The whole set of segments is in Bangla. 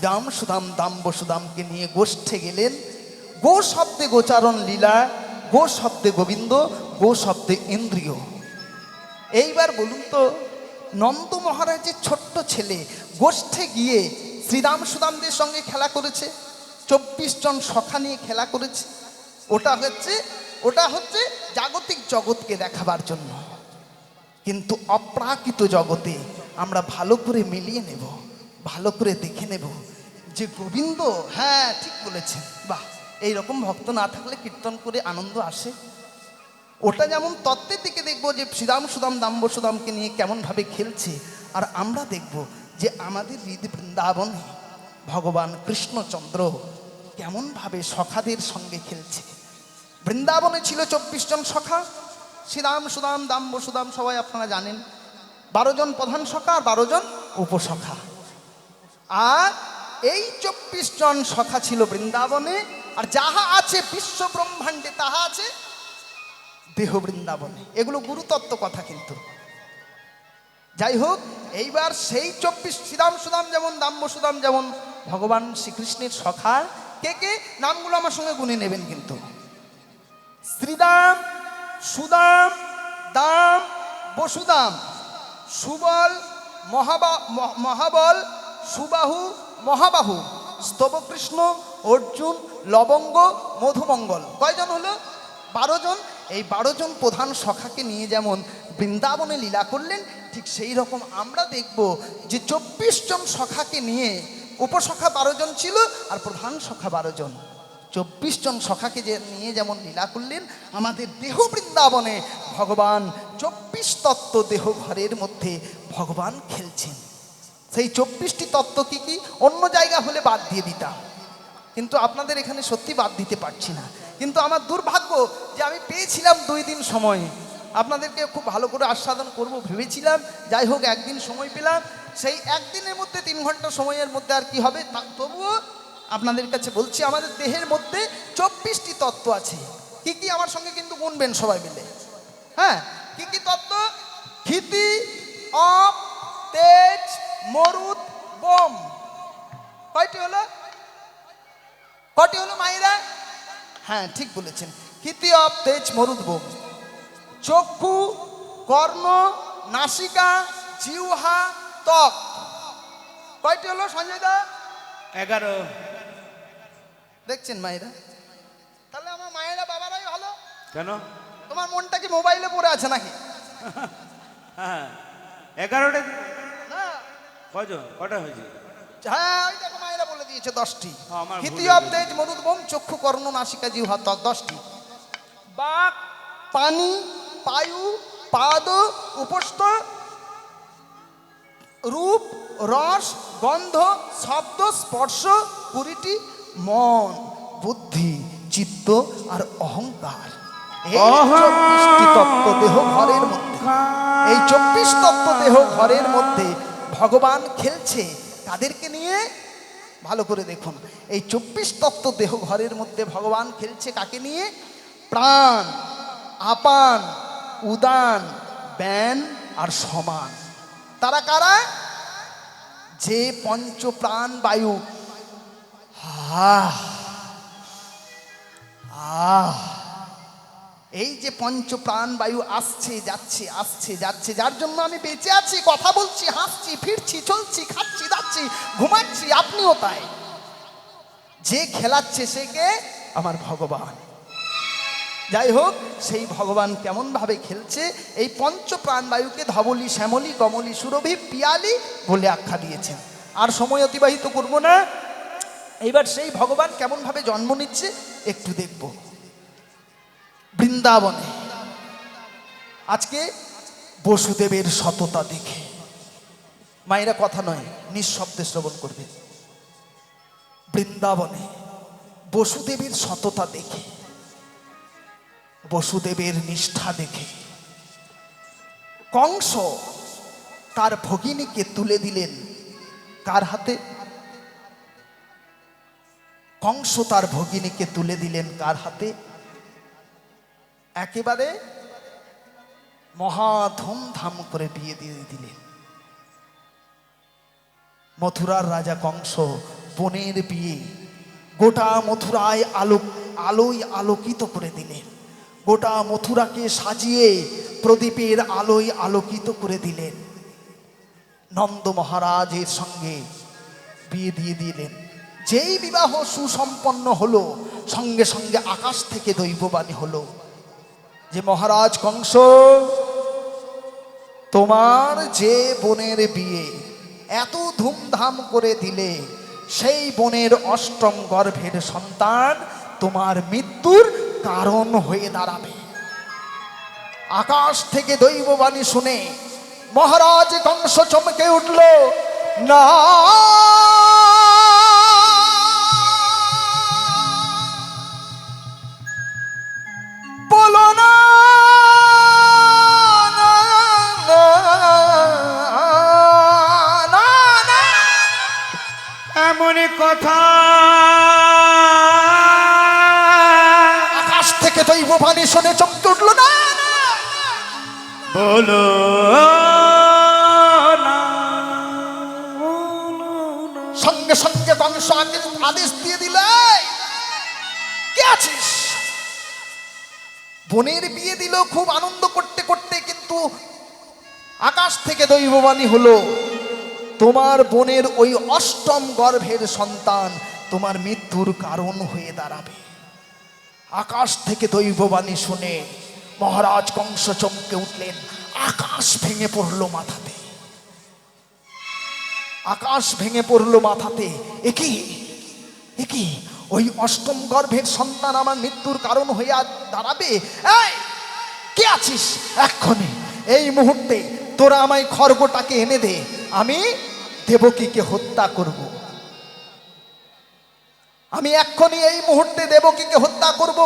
শ্রীদাম সুদাম দাম বসুদামকে নিয়ে গোষ্ঠে গেলেন। গো শব্দে গোচারণ লীলা, গো শব্দে গোবিন্দ, গো শব্দে ইন্দ্রিয়। এইবার বলুন তো, নন্দ মহারাজের ছোট্ট ছেলে, গোষ্ঠে গিয়ে শ্রীরাম সুদামদের সঙ্গে খেলা করেছে, চব্বিশ জন সখা নিয়ে খেলা করেছে। ওটা হচ্ছে ওটা হচ্ছে জাগতিক জগৎকে দেখাবার জন্য। কিন্তু অপ্রাকৃত জগতে আমরা ভালো করে মিলিয়ে নেব। ভালো করে দেখে নেব যে গোবিন্দ হ্যাঁ ঠিক বলেছেন। বাহ, এইরকম ভক্ত না থাকলে কীর্তন করে আনন্দ আসে। ওটা যেমন তত্ত্বের দিকে দেখব যে শ্রীরাম সুদাম, দাম্ব সুদামকে নিয়ে কেমনভাবে খেলছে, আর আমরা দেখব যে আমাদের হৃদ বৃন্দাবনে, ভগবান কৃষ্ণচন্দ্র কেমনভাবে সখাদের সঙ্গে খেলছে। বৃন্দাবনে ছিল চব্বিশ জন সখা, শ্রীরাম সুদাম, দাম্ব সুদাম সবাই আপনারা জানেন, বারো জন প্রধান সখা আর বারো জন উপসখা। আর এই চব্বিশ জন সখা ছিল বৃন্দাবনে, আর যাহা আছে বিশ্ব ব্রহ্মাণ্ডে, তাহা আছে দেহ বৃন্দাবনে। এগুলো গুরুতত্ত্ব কথা কিন্তু। যাই হোক, এইবার সেই চব্বিশ শ্রীরাম সুদাম যেমন, দাম্ব সুদাম যেমন, ভগবান শ্রীকৃষ্ণের সখা কে কে, নামগুলো আমার সঙ্গে গুনে নেবেন কিন্তু। শ্রীদাম, সুদাম, দাম, বসুদাম, সুবল, মহাবা মহাবল সুবাহু, মহাবাহু, স্তবকৃষ্ণ, অর্জুন, লবঙ্গ, মধুমঙ্গল। কয়জন হলো? বারো জন। এই বারো জন প্রধান সখাকে নিয়ে যেমন বৃন্দাবনে লীলা করলেন, ঠিক সেই রকম আমরা দেখব যে চব্বিশ জন সখাকে নিয়ে উপসখা বারো জন ছিল আর প্রধান সখা বারো জন। চব্বিশ জন সখাকে যে নিয়ে যেমন লীলা করলেন, আমাদের দেহ বৃন্দাবনে ভগবান চব্বিশ তত্ত্ব দেহ ঘরের মধ্যে ভগবান খেলছেন। সেই চব্বিশটি তত্ত্ব কি কি অন্য জায়গা হলে বাদ দিয়ে দিতাম? কিন্তু আপনাদের এখানে সত্যি বাদ দিতে পারছি না। কিন্তু আমার দুর্ভাগ্য যে আমি পেয়েছিলাম দুই দিন সময়। আপনাদেরকে খুব ভালো করে আস্বাদন করব, ভেবেছিলাম। যাই হোক, একদিন সময় পেলাম। সেই একদিনের মধ্যে, তিন ঘণ্টা সময়ের মধ্যে আর কি হবে তবুও আপনাদের কাছে বলছি, আমাদের দেহের মধ্যে চব্বিশটি তত্ত্ব আছে। কি কি আমার সঙ্গে কিন্তু গুনবেন সবাই মিলে? হ্যাঁ কি কি তত্ত্ব? ক্ষিতি অপ, তেজ মরুদ বোম। কয়টি হলো? কটি হলো মায়েরা? হ্যাঁ ঠিক বলেছেন। ক্ষিতি অপ তেজ মরুদ বোম। চক্ষু কর্ণ নাসিকা জিহ্বা ত্বক। কয়টি হলো সঞ্জয় দা? এগারো। দেখছেন মায়েরা? তাহলে আমার মায়েরা বাবারাই ভালো। কেন? তোমার মনটা কি মোবাইলে পড়ে আছে নাকি? হ্যাঁ। এগারোটা কজন কটা হয়েছে? হ্যাঁ ওই দেখো মায়েরা বলে দিয়েছে দশটি। আমার ভুল হিতি অব তেজ মরুদ চক্ষু কর্ণ নাসিকা জিহ্বা দশটি। বাক পানি পায়ু পাদ উপস্থ রূপ রস গন্ধ শব্দ স্পর্শ কুড়িটি মন বুদ্ধি চিত্ত আর অহংকার। এই চব্বিশটি তত্ত্ব দেহ ঘরের মধ্যে। এই চব্বিশ তত্ত্ব দেহ ঘরের মধ্যে ভগবান খেলছে, তাদেরকে নিয়ে ভালো করে দেখুন। এই চব্বিশ তত্ত্ব দেহ ঘরের মধ্যে ভগবান খেলছে কাকে নিয়ে? প্রাণ, আপান, উদান, ব্যান আর সমান। তারা কারা? যে পঞ্চ প্রাণ বায়ু। আহ আহ। এই যে পঞ্চ প্রাণ বায়ু আসছে, যাচ্ছে আসছে, যাচ্ছে, যার জন্য আমি বেঁচে আছি, কথা বলছি, হাসছি, ফিরছি, চলছি, খাচ্ছি যাচ্ছি ঘুমাচ্ছি, আপনিও তাই। যে খেলাচ্ছে সে কে? আমার ভগবান। যাই হোক, সেই ভগবান কেমনভাবে খেলছে, এই পঞ্চ প্রাণবায়ুকে ধবলি, শ্যামলি, কমলি, সুরভি, পিয়ালি বলে আখ্যা দিয়েছেন। আর সময় অতিবাহিত করব না। এইবার সেই ভগবান কেমনভাবে জন্ম নিচ্ছে, একটু দেখব। বৃন্দাবনে। আজকে বসুদেবের সততা দেখে। মায়েরা কথা নয়, নিঃশব্দে শ্রবণ করবে। বৃন্দাবনে বসুদেবের সততা দেখে, বসুদেবের নিষ্ঠা দেখে। কংস তার ভগিনীকে তুলে দিলেন কার হাতে? কংস তার ভগিনীকে তুলে দিলেন কার হাতে? একেবারে মহা ধুমধাম করে বিয়ে দিয়ে দিলেন। মথুরার রাজা কংস বোনের বিয়ে গোটা মথুরায় আলো আলোয় আলোকিত করে দিলেন। গোটা মথুরাকে সাজিয়ে প্রদীপের আলোয় আলোকিত করে দিলেন। নন্দ মহারাজের সঙ্গে বিয়ে দিয়ে দিলেন। যেই বিবাহ সুসম্পন্ন হলো, সঙ্গে সঙ্গে আকাশ থেকে দৈববাণী হলো। যে মহারাজ কংস, তোমার যে বোনের বিয়ে এত ধুমধাম করে দিলে, সেই বোনের অষ্টম গর্ভের সন্তান তোমার মৃত্যুর কারণ হয়ে দাঁড়াবে। আকাশ থেকে দৈববাণী শুনে মহারাজ কংস চমকে উঠল, না! দৈববাণী শুনে চমকে উঠল না। বলো সঙ্গে সঙ্গে আগে- আদেশ দিয়ে দিলে। কে আছিস? বোনের বিয়ে দিল খুব আনন্দ করতে করতে কিন্তু আকাশ থেকে দৈববাণী হলো তোমার বোনের ওই অষ্টম গর্ভের সন্তান তোমার মৃত্যুর কারণ হয়ে দাঁড়াবে। আকাশ থেকে দৈববাণী শুনে মহারাজ কংস চমকে উঠলেন। আকাশ ভেঙে পড়ল মাথাতে। আকাশ ভেঙে পড়ল মাথাতে। একই একই ওই অষ্টম গর্ভের সন্তান আমার মৃত্যুর কারণ হইয়া দাঁড়াবে? এই, কে আছিস? এক্ষণে, এই মুহূর্তে তোরা আমায় খড়গটাকে এনে দে। আমি দেবকীকে হত্যা করব। আমি এক্ষুনি এই মুহূর্তে দেবকীকে হত্যা করব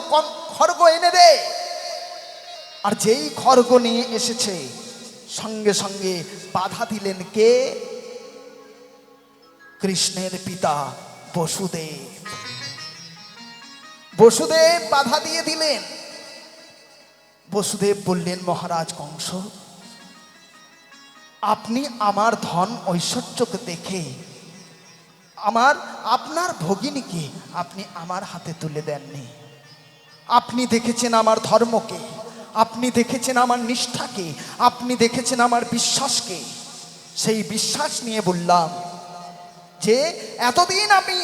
খড়গ এনে দে। আর যেই খড়গ নিয়ে এসেছে, সঙ্গে সঙ্গে বাধা দিলেন কে? কৃষ্ণের পিতা বসুদেব। বসুদেব বাধা দিয়ে দিলেন। বসুদেব বললেন, মহারাজ কংস, আপনি আমার ধন ঐশ্বর্যকে দেখে আমার, আপনার ভগিনীকে আপনি আমার হাতে তুলে দেননি। আপনি দেখেছেন আমার ধর্মকে, আপনি দেখেছেন আমার নিষ্ঠাকে, আপনি দেখেছেন আমার বিশ্বাসকে। সেই বিশ্বাস নিয়ে বললাম যে, এতদিন আমি,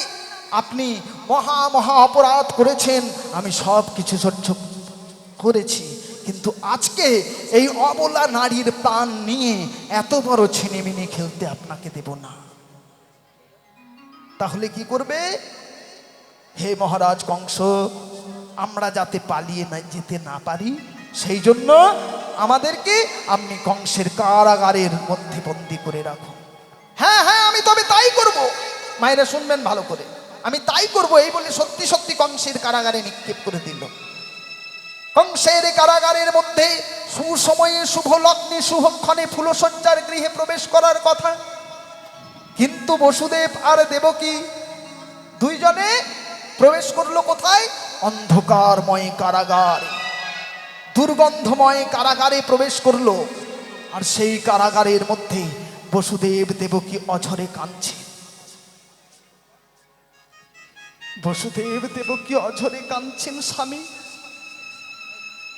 আপনি মহা মহা অপরাধ করেছেন, আমি সব কিছু সহ্য করেছি। কিন্তু আজকে এই অবলা নারীর প্রাণ নিয়ে এত বড় ছিনিমিনি খেলতে আপনাকে দেব না। তাহলে কি করবে? হে মহারাজ কংস, আমরা যাতে পালিয়ে না, যেতে না পারি, সেই জন্য আমাদেরকে আপনি কংসের কারাগারের মধ্যে বন্দি করে রাখুন। হ্যাঁ হ্যাঁ আমি তবে তাই করব। মায়েরা শুনবেন ভালো করে। আমি তাই করব, এই বলে সত্যি সত্যি কংসের কারাগারে নিক্ষেপ করে দিল। কংসের কারাগারের মধ্যে সুসময়ে শুভ লগ্নে, শুভক্ষণে ফুলসজ্জার গৃহে প্রবেশ করার কথা। কিন্তু বসুদেব আর দেবকী দুইজনে প্রবেশ করল কোথায়? অন্ধকারময় কারাগার। দুর্গন্ধময় কারাগারে প্রবেশ করল। আর সেই কারাগারের মধ্যে বসুদেব দেবকী অঝরে কাঁদছে। বসুদেব দেবকী অঝরে কাঁদছেন স্বামী।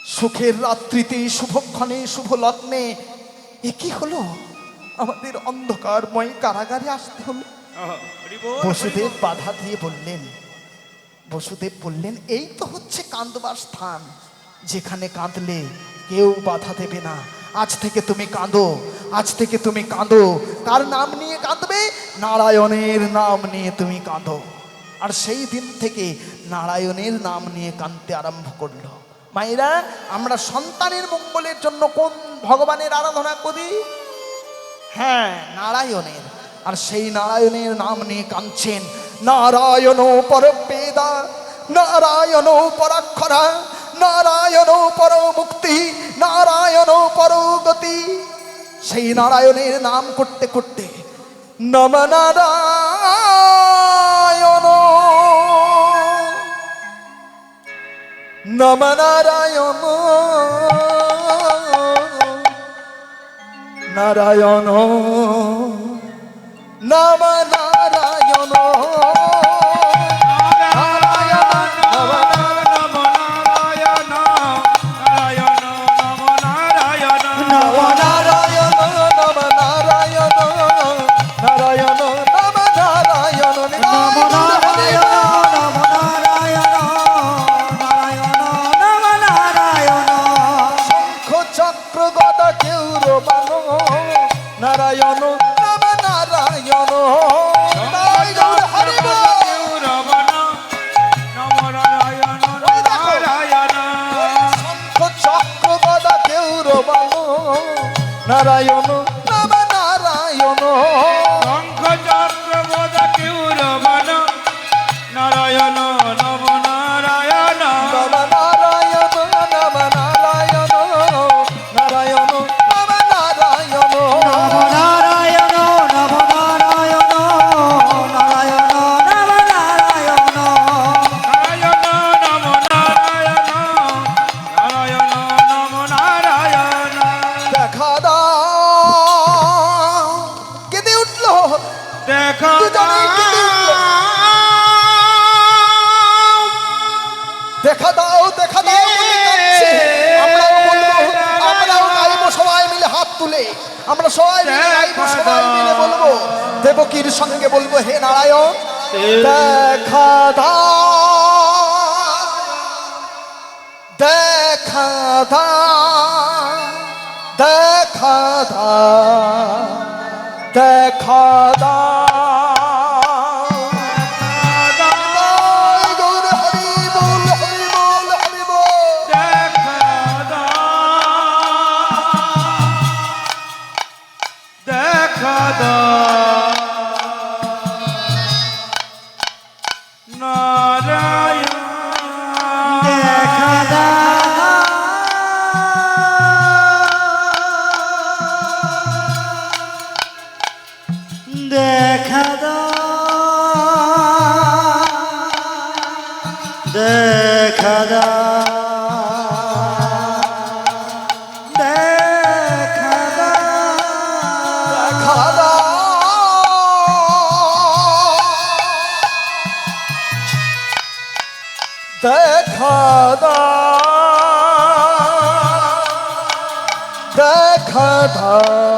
সুখের রাত্রিতে, শুভক্ষণে, শুভ লগ্নে এ কি হলো? আমাদের অন্ধকারময় কারাগারে আসতে হলো। বসুদেব বাধা দিয়ে বললেন বসুদেব বললেন এই তো হচ্ছে কাঁদবার স্থান। যেখানে কাঁদলে কেউ বাধা দেবে না। আজ থেকে তুমি কাঁদো আজ থেকে তুমি কাঁদো। কার নাম নিয়ে কাঁদবে? নারায়ণের নাম নিয়ে তুমি কাঁদো। আর সেই দিন থেকে নারায়ণের নাম নিয়ে কাঁদতে আরম্ভ করল। মায়েরা আমরা সন্তানের মঙ্গলের জন্য কোন ভগবানের আরাধনা করি? হ্যাঁ নারায়ণের। আর সেই নারায়ণের নাম নিয়ে কাঁদছেন। নারায়ণ পরবেদা নারায়ণ পরাক্ষরা নারায়ণ পর মুক্তি নারায়ণ পর গতি সেই নারায়ণের নাম করতে করতে নম নারায়ণ। নম নারায়ণ। নারায়ণ নাম নারায়ণ। দেবকীর সঙ্গে বলব হে নারায়ণ দেখা দাও দেখা দাও দেখা দাও দেখা দাও দেখা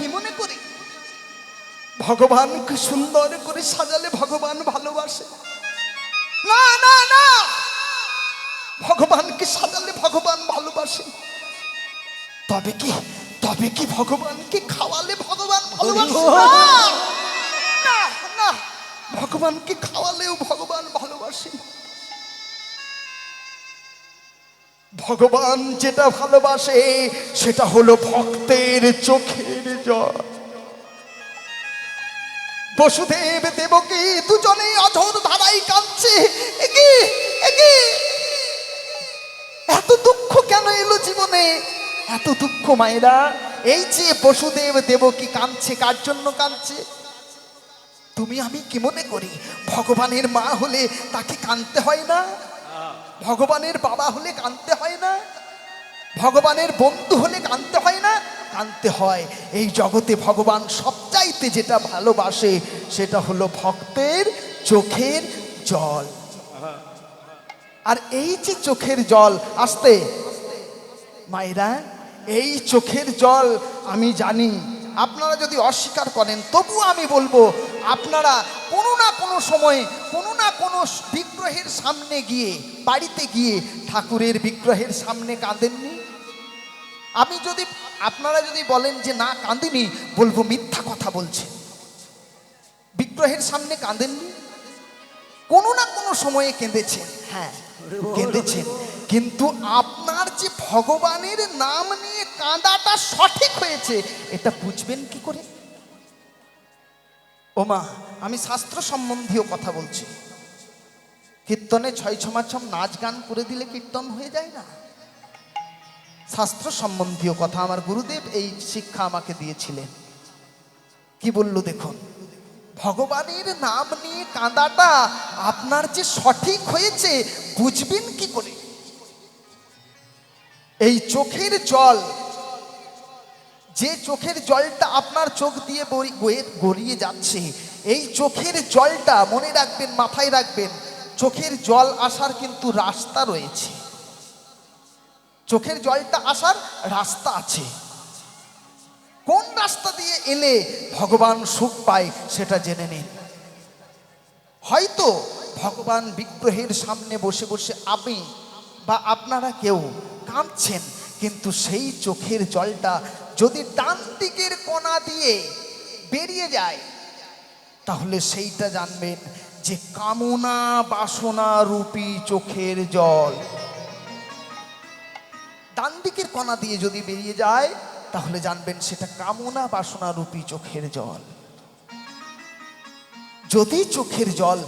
কি মনে করি? ভগবানকে সুন্দর করে সাজালে ভগবান ভালোবাসে। না না না! ভগবানকে সাজালে ভগবান ভালোবাসে। তবে কি তবে কি ভগবানকে খাওয়ালে ভগবান ভালোবাসে? না, না! ভগবানকে খাওয়ালেও ভগবান ভালোবাসে। ভগবান যেটা ভালোবাসে, সেটা হলো ভক্তের চোখের জল। বসুদেব দেবকী দুজনে অঝোর ধারাই কাঁদছে এত দুঃখ কেন এলো জীবনে? এত দুঃখ মায়েরা, এই যে বসুদেব দেবকী কাঁদছে, কার জন্য কাঁদছে? তুমি আমি কি মনে করি, ভগবানের মা হলে তাকে কাঁদতে হয় না? ভগবানের বাবা হলে কাঁদতে হয় না? ভগবানের বন্ধু হলে কাঁদতে হয় না? কাঁদতে হয়। এই জগতে ভগবান সবচাইতে যেটা ভালোবাসে, সেটা হলো ভক্তের চোখের জল। আর এই যে চোখের জল, আসতে। মায়েরা, এই চোখের জল আমি জানি আপনারা যদি অস্বীকার করেন তবু আমি বলব, আপনারা কোনো না কোনো সময়ে, কোনো না কোনো বিগ্রহের সামনে গিয়ে, বাড়িতে গিয়ে ঠাকুরের বিগ্রহের সামনে কাঁদেননি? আমি যদি, আপনারা যদি বলেন যে না, কাঁদিনি, বলব মিথ্যা কথা বলছে। বিগ্রহের সামনে কাঁদেননি? কোনো না কোনো সময়ে কেঁদেছেন হ্যাঁ। কেঁদেছেন। কিন্তু আপনার যে ভগবানের নাম নিয়ে কাঁদাটা সঠিক হয়েছে, এটা বুঝবেন কি করে? ওমা, আমি শাস্ত্র সম্বন্ধীয় কথা বলছি। কীর্তনে ছয় ছমাছম নাচ গান করে দিলে কীর্তন হয়ে যায় না। শাস্ত্র সম্বন্ধীয় কথা আমার গুরুদেব এই শিক্ষা আমাকে দিয়েছিলেন। কি বলল দেখুন? ভগবানের নাম নিয়ে কাঁদাটা আপনার যে সঠিক হয়েছে, বুঝবেন কি করে? এই চোখের জল, যে চোখের জলটা আপনার চোখ দিয়ে গড়িয়ে যাচ্ছে, এই চোখের জলটা মনে রাখবেন, মাথায় রাখবেন, চোখের জল আসার কিন্তু রাস্তা রয়েছে। চোখের জলটা আসার রাস্তা আছে। কোন রাস্তা দিয়ে এলে ভগবান সুখ পায় সেটা জেনে নিন। হয়তো ভগবান বিগ্রহের সামনে বসে বসে আমি বা আপনারা কেউ কাঁদছেন, কিন্তু সেই চোখের জলটা যদি ডান দিকের কোনা দিয়ে বেরিয়ে যায়, তাহলে সেইটা জানবেন যে কামনা বাসনা রূপী চোখের জল। ডান দিকের কণা দিয়ে যদি বেরিয়ে যায় তাহলে জানবেন সেটা কামনা বাসনা রূপী চোখের জল। যদি চোখের জল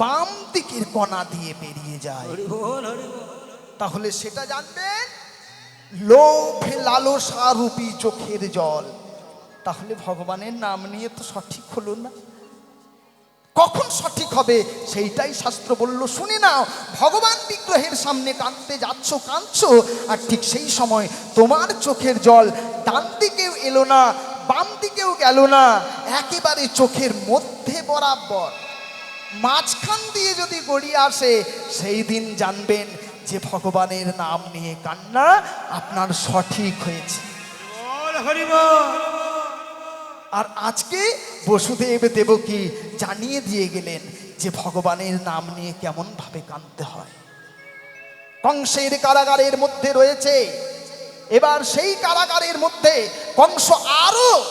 বাম দিকের কণা দিয়ে পেরিয়ে যায় তাহলে সেটা জানবেন লোভে লালসা রূপী চোখের জল। তাহলে ভগবানের নাম নিয়ে তো সঠিক হলো না। কখন সঠিক হবে সেইটাই শাস্ত্র বলল, শুনে নাও, ভগবান বিগ্রহের সামনে কাঁদতে যাচ্ছ, কাঁদছো, আর ঠিক সেই সময় তোমার চোখের জল ডান দিকেও এলো না, বাম দিকেও গেল না, একেবারে চোখের মধ্যে বরাবর। মাঝখান দিয়ে যদি গড়িয়ে আসে, সেই দিন জানবেন যে ভগবানের নাম নিয়ে কান্না আপনার সঠিক হয়েছে। বল হরি বল আর আজকে বসুদেব দেবকী জানিয়ে দিয়ে গেলেন যে ভগবানের নাম নিয়ে কেমন ভাবে কাঁদতে হয়। কংসের কারাগারের মধ্যে রয়েছে। এবার সেই কারাগারের মধ্যে কংস আরও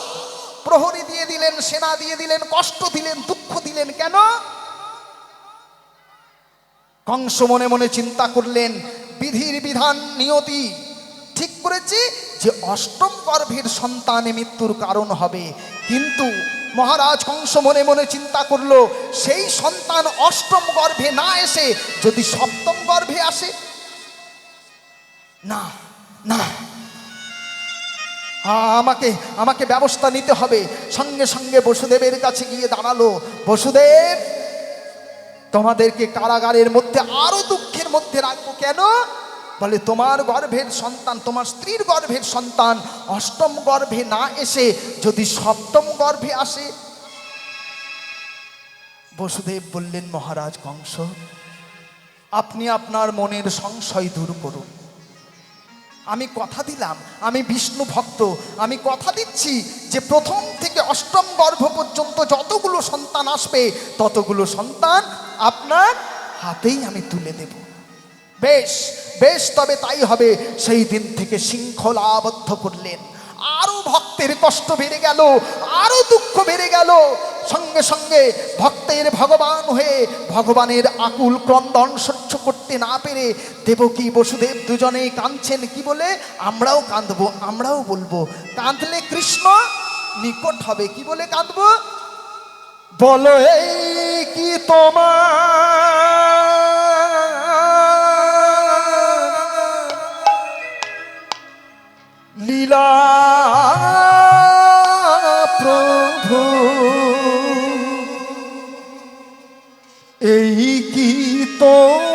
প্রহরী দিয়ে দিলেন, সেনা দিয়ে দিলেন, কষ্ট দিলেন, দুঃখ দিলেন। কেন? কংস মনে মনে চিন্তা করলেন, বিধির বিধান, নিয়তি ঠিক করেছি যে অষ্টম গর্ভের সন্তানে মৃত্যুর কারণ হবে। কিন্তু মহারাজ কংস মনে মনে চিন্তা করল, সেই সন্তান অষ্টম গর্ভে না এসে যদি সপ্তম গর্ভে আসে? না না। আমাকে আমাকে ব্যবস্থা নিতে হবে। সঙ্গে সঙ্গে বসুদেবের কাছে গিয়ে দাঁড়াল। বসুদেব, তোমাদেরকে কারাগারের মধ্যে আরও দুঃখের মধ্যে রাখব কেন? বলে, তোমার গর্ভের সন্তান, তোমার স্ত্রীর গর্ভের সন্তান অষ্টম গর্ভে না এসে যদি সপ্তম গর্ভে আসে? বসুদেব বললেন, মহারাজ কংস, আপনি আপনার মনের সংশয় দূর করুন। আমি কথা দিলাম, আমি বিষ্ণু ভক্ত, আমি কথা দিচ্ছি যে প্রথম থেকে অষ্টম গর্ভ পর্যন্ত যতগুলো সন্তান আসবে, ততগুলো সন্তান আপনার হাতেই আমি তুলে দেব। বেশ বেশ, তবে তাই হবে। সেই দিন থেকে শৃঙ্খলা আবদ্ধ করলেন। আরও ভক্তের কষ্ট বেড়ে গেল, আরও দুঃখ বেড়ে গেল। সঙ্গে সঙ্গে ভক্তের ভগবান হয়ে ভগবানের আকুল ক্রন্দন সহ্য করতে না পেরে দেবকী বসুদেব দুজনেই কাঁদছেন। কি বলে? আমরাও কাঁদবো, আমরাও বলব। কাঁদলে কৃষ্ণ নিকট হবে। কি বলে কাঁদবো? বলো, এই কি তোমার লীলা প্রভু। এই কি তোমার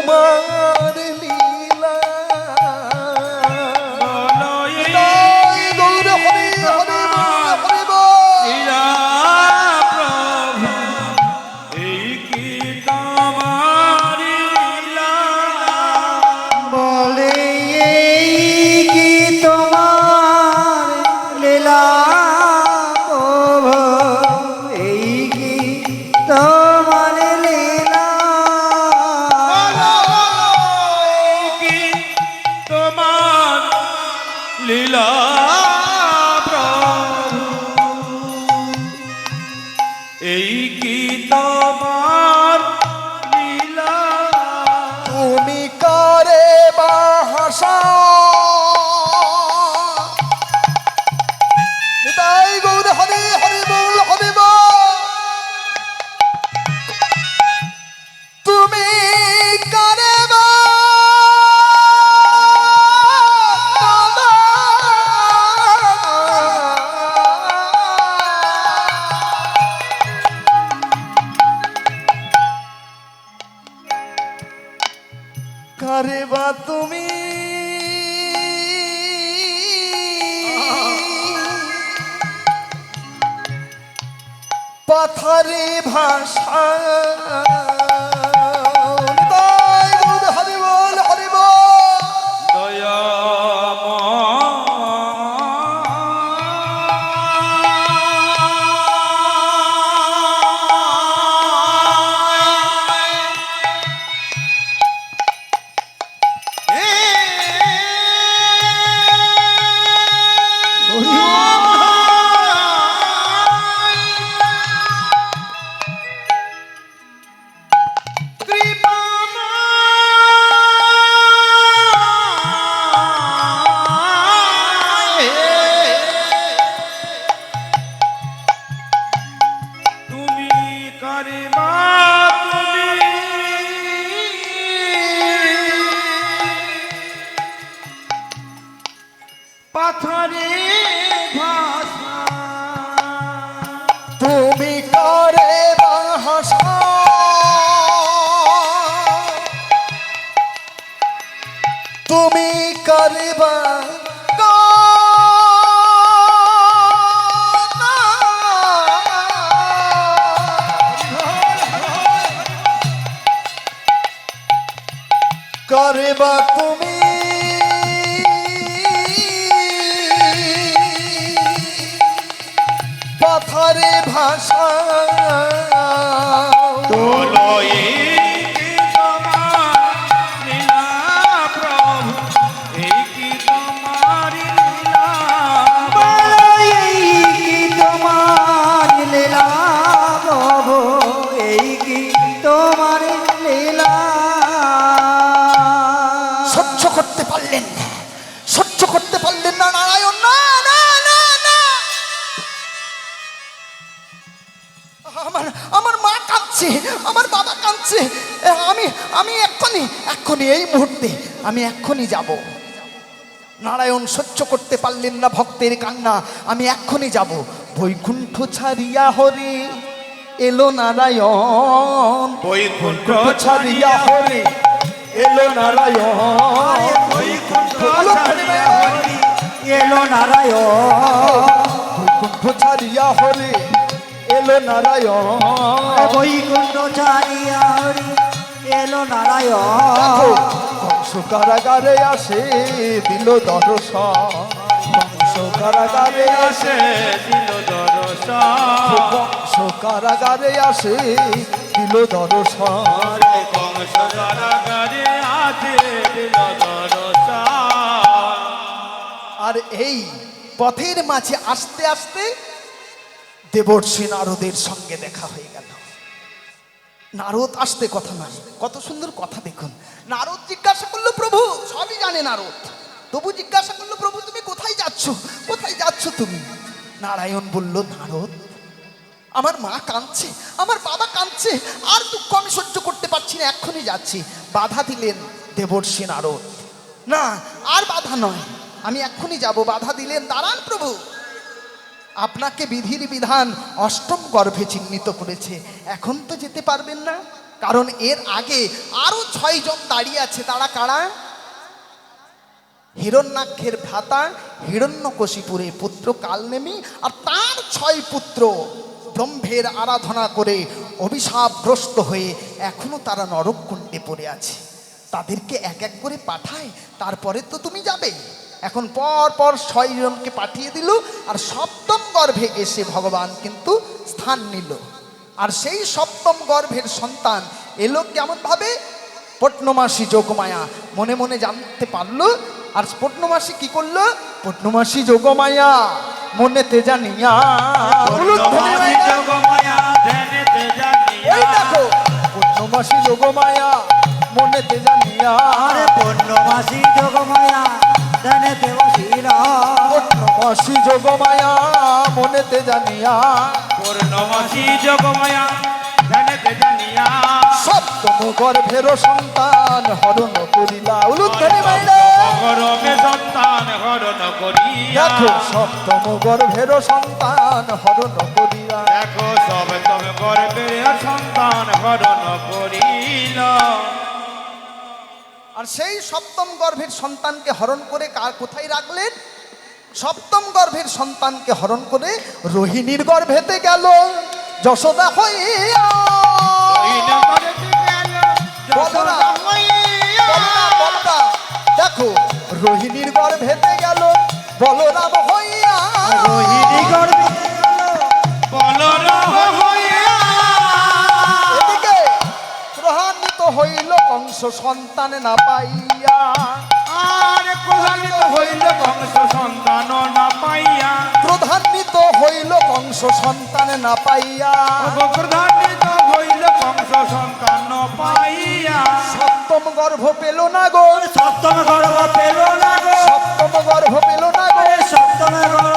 Yeah. করবা তুমি। পথরে ভাষা। তোলো এই এ, আমি আমি এক্ষুনি এক্ষুনি এই মুহূর্তে আমি এক্ষুনি যাব। নারায়ণ সহ্য করতে পারলেন না ভক্তের কান্না। আমি এক্ষুনি যাব। বৈকুণ্ঠ ছাড়িয়া হরে এলো নারায়ণ। বৈকুণ্ঠ ছাড়িয়া হরে এলো নারায়ণ। এলো নারায়ণ। বৈকুণ্ঠ ছাড়িয়া হরে এলো নারায়ণ। বৈকুণ্ঠ ছাড়িয়া হরি এলো নারায়ণ। কারাগারে আসে দিল দর্শন কারাগারে আসে দিল দর্শন কারাগারে আসে দিল দর্শন কারাগারে আছে দিল দর্শন আর এই পথের মাঝে আসতে আসতে দেবর্ষী নারদের সঙ্গে দেখা হয়ে গেল। নারদ আসতে কথা নয় কত সুন্দর কথা দেখুন। নারদ জিজ্ঞাসা করল, প্রভু, সবই জানে নারদ। তবু জিজ্ঞাসা করল, প্রভু, তুমি কোথায় যাচ্ছ? কোথায় যাচ্ছ তুমি? নারায়ণ বলল, নারদ, আমার মা কাঁদছে, আমার বাবা কাঁদছে, আর দুঃখ আমি সহ্য করতে পারছি না, এক্ষুনি যাচ্ছি। বাধা দিলেন দেবর্ষী নারদ। না, আর বাধা নয়, আমি এক্ষুনি যাব। বাধা দিলেন দাঁড়ান প্রভু। আপনাকে বিধির বিধান অষ্টম গর্ভে চিহ্নিত করেছে। এখন তো যেতে পারবেন না। কারণ এর আগে আরও ছয় জন দাঁড়িয়ে আছে। তারা কারা? হিরণ্যাক্ষের ভ্রাতা হিরণ্যকশিপুরের পুত্র কালনেমি আর তার ছয় পুত্র ব্রহ্মের আরাধনা করে অভিশাপগ্রস্ত হয়ে এখনও তারা নরককুণ্ডে পড়ে আছে। তাদেরকে এক এক করে পাঠায়, তারপরে তো তুমি যাবে। এখন পর পর ছয় জনকে পাঠিয়ে দিল আর সপ্তম গর্ভে এসে ভগবান কিন্তু স্থান নিল। আর সেই সপ্তম গর্ভের সন্তান এলো কেমন ভাবে পট্টমাসী যোগমায়া মনে মনে জানতে পারল। আর পট্টমাসী কি করল? পট্টমাসী যোগমায়া মনেতে জানিয়া এই দেখো যোগমায়া মনেতে জানিয়া আরে যোগমায়া ধনে দেবশীলা পূর্ণমাসী যোগমায়া মনেতে জানিয়া। পূর্ণমাসী যোগমায়া ধ্যানেতে জানিয়া। সপ্তম গর্ভের সন্তান হরণ করিলা। উলুধ্বনি মাইলা গরমে সন্তান হরণ করিয়া। দেখো সপ্তম গর্ভের সন্তান হরণ করিয়া দেখো সব তবে গর্বের সন্তান হরণ করিল। আর সেই সপ্তম গর্ভের সন্তানকে হরণ করে কার কোথায় রাখলেন? সপ্তম গর্ভের সন্তানকে হরণ করে রোহিণীর গর্ভেতে গেল। যশোদা হইয়া। দেখো রোহিণীর গর্ভেতে গেল বলরাম হইয়া। রোহিণী গর্বে বলরাম হইয়া। এদিকে প্রহান্বিত হইল কংস সন্তান না পাইয়া। আর প্রধানিত হইল বংশ সন্তান না পাইয়া। প্রধান্বিত হইল কংস সন্তান না পাইয়া। প্রধানিত হইল বংশ সন্তান না পাইয়া। সপ্তম গর্ভ পেল না গো। সপ্তম গর্ভ পেল না গো। সপ্তম গর্ভ পেল না গো। সপ্তম গর্ভ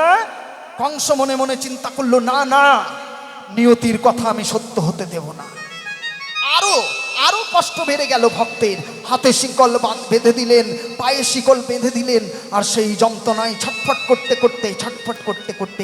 না? কংস মনে মনে চিন্তা করল, না না, নিয়তির কথা আমি সত্য হতে দেব না। আরও আরও কষ্ট বেড়ে গেল ভক্তের। হাতে শিকল বাঁধ দিলেন, পায়ে শিকল বেঁধে দিলেন, আর সেই যন্ত্রণায় ছটফট করতে করতে, ছটফট করতে করতে